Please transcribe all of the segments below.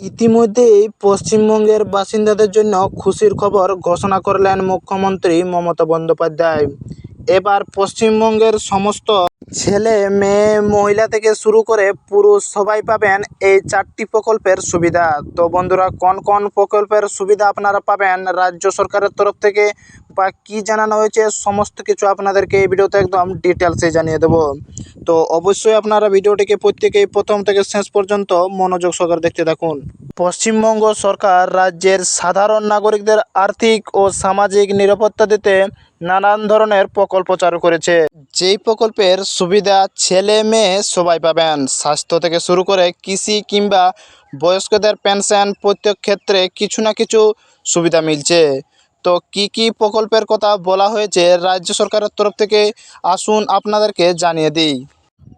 ইতিমধ্যেই পশ্চিমবঙ্গের বাসিন্দাদের জন্য খুশির খবর ঘোষণা করলেন মুখ্যমন্ত্রী মমতা বন্দ্যোপাধ্যায়। এবার পশ্চিমবঙ্গের সমস্ত ছেলে, মেয়ে, মহিলা থেকে শুরু করে পুরুষ সবাই পাবেন এই চারটি প্রকল্পের সুবিধা। তো বন্ধুরা, কোন কোন প্রকল্পের সুবিধা আপনারা পাবেন রাজ্য সরকারের তরফ থেকে? বা কী জানানো হয়েছে, সমস্ত কিছু আপনাদেরকে এই ভিডিওতে একদম ডিটেলসে জানিয়ে দেবো। তো অবশ্যই আপনারা ভিডিওটিকে প্রত্যেকেই প্রথম থেকে শেষ পর্যন্ত মনোযোগ সহকারে দেখতে থাকুন। পশ্চিমবঙ্গ সরকার রাজ্যের সাধারণ নাগরিকদের আর্থিক ও সামাজিক নিরাপত্তা দিতে নানান ধরনের প্রকল্প চালু করেছে। যেই প্রকল্পের সুবিধা ছেলে মেয়ে সবাই পাবেন। স্বাস্থ্য থেকে শুরু করে কৃষি কিংবা বয়স্কদের পেনশন প্রত্যেক ক্ষেত্রে কিছু না কিছু সুবিধা মিলছে। তো কি কি প্রকল্পের কথা বলা হয়েছে রাজ্য সরকারের তরফ থেকে আসুন আপনাদেরকে জানিয়ে দিই।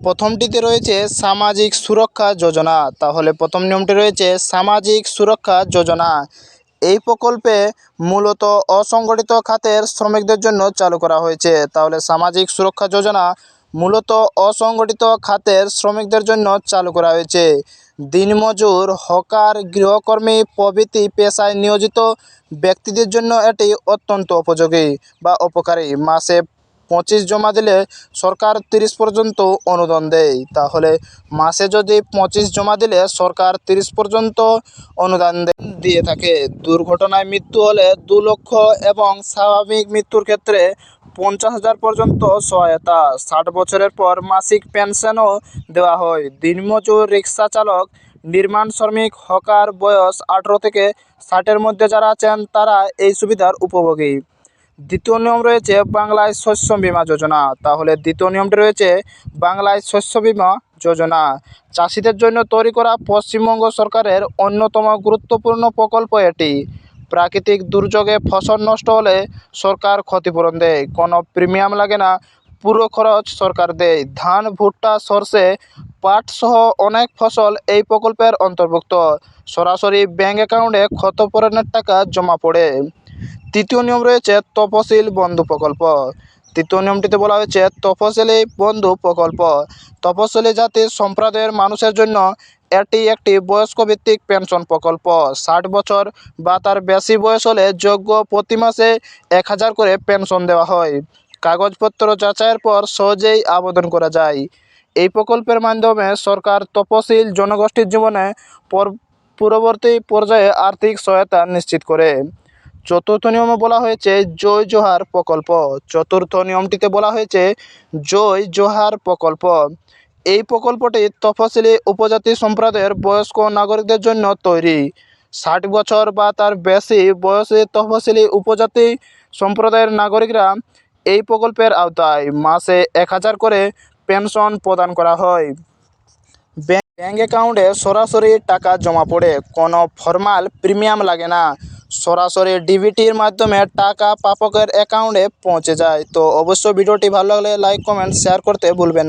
প্রথমটিতে রয়েছে সামাজিক সুরক্ষা যোজনা। তাহলে প্রথম নিয়মটি রয়েছে সামাজিক সুরক্ষা যোজনা। এই প্রকল্পে মূলত অসংগঠিত খাতের শ্রমিকদের জন্য চালু করা হয়েছে। তাহলে সামাজিক সুরক্ষা যোজনা মূলত অসংগঠিত খাতের শ্রমিকদের জন্য চালু করা হয়েছে। দিনমজুর হকার গৃহকর্মী প্রভৃতি পেশায় নিয়োজিত ব্যক্তিদের জন্য এটি অত্যন্ত উপযোগী বা উপকারী। মাসে পঁচিশ জমা দিলে সরকার তিরিশ পর্যন্ত অনুদান দেয়। তাহলে মাসে যদি পঁচিশ জমা দিলে সরকার তিরিশ পর্যন্ত অনুদান দিয়ে থাকে। দুর্ঘটনায় মৃত্যু হলে দু লক্ষ এবং স্বাভাবিক মৃত্যুর ক্ষেত্রে পঞ্চাশ হাজার পর্যন্ত সহায়তা। ষাট বছরের পর মাসিক পেনশনও দেওয়া হয়। দিনমজুর রিক্সা চালক, নির্মাণ শ্রমিক হকার বয়স আঠেরো থেকে ষাটের মধ্যে যারা আছেন, তারা এই সুবিধার উপভোগী। দ্বিতীয় নিয়ম রয়েছে বাংলায় শস্য বীমা যোজনা। তাহলে দ্বিতীয় নিয়মটি রয়েছে বাংলায় শস্য বীমা যোজনা। চাষিদের জন্য তৈরি করা পশ্চিমবঙ্গ সরকারের অন্যতম গুরুত্বপূর্ণ প্রকল্প এটি। প্রাকৃতিক দুর্যোগে ফসল নষ্ট হলে সরকার ক্ষতিপূরণ দেয়। কোনো প্রিমিয়াম লাগে না, পুরো খরচ সরকার দেয়। ধান, ভুট্টা, সর্ষে পাট সহ অনেক ফসল এই প্রকল্পের অন্তর্ভুক্ত। সরাসরি ব্যাঙ্ক অ্যাকাউন্টে ক্ষতপূরণের টাকা জমা পড়ে। তৃতীয় নিয়ম রয়েছে তপশিল বন্ধু প্রকল্প। তৃতীয় নিয়মটিতে বলা হয়েছে তপশিলি বন্ধু প্রকল্প। তপশিলি জাতি সম্প্রদায়ের মানুষের জন্য এটি একটি বয়স্ক ভিত্তিক পেনশন প্রকল্প। ষাট বছর বা তার বেশি বয়স হলে যোগ্য প্রতি মাসে এক হাজার করে পেনশন দেওয়া হয়। কাগজপত্র যাচাইয়ের পর সহজেই আবেদন করা যায়। এই প্রকল্পের মাধ্যমে সরকার তপশিল জনগোষ্ঠীর জীবনে পর, পূর্ববর্তী পর্যায়ে আর্থিক সহায়তা নিশ্চিত করে। চতুর্থ নিয়মে বলা হয়েছে, জয় জোহার প্রকল্প। চতুর্থ নিয়মটিতে বলা হয়েছে, জয় জোহার প্রকল্প। এই প্রকল্পটি তফসিলি উপজাতি সম্প্রদায়ের বয়স্ক নাগরিকদের জন্য তৈরি। ষাট বছর বা তার বেশি বয়সী তফসিলি উপজাতি সম্প্রদায়ের নাগরিকরা এই প্রকল্পের আওতায় মাসে এক হাজার করে পেনশন প্রদান করা হয়। ব্যাঙ্ক অ্যাকাউন্টে সরাসরি টাকা জমা পড়ে, কোনো ফর্মাল প্রিমিয়াম লাগে না। সরাসরি ডিবিটির মাধ্যমে টাকা প্রাপকের অ্যাকাউন্টে পৌঁছে যায়। তো অবশ্যই ভিডিওটি ভালো লাগলে লাইক কমেন্ট শেয়ার করতে ভুলবেন না।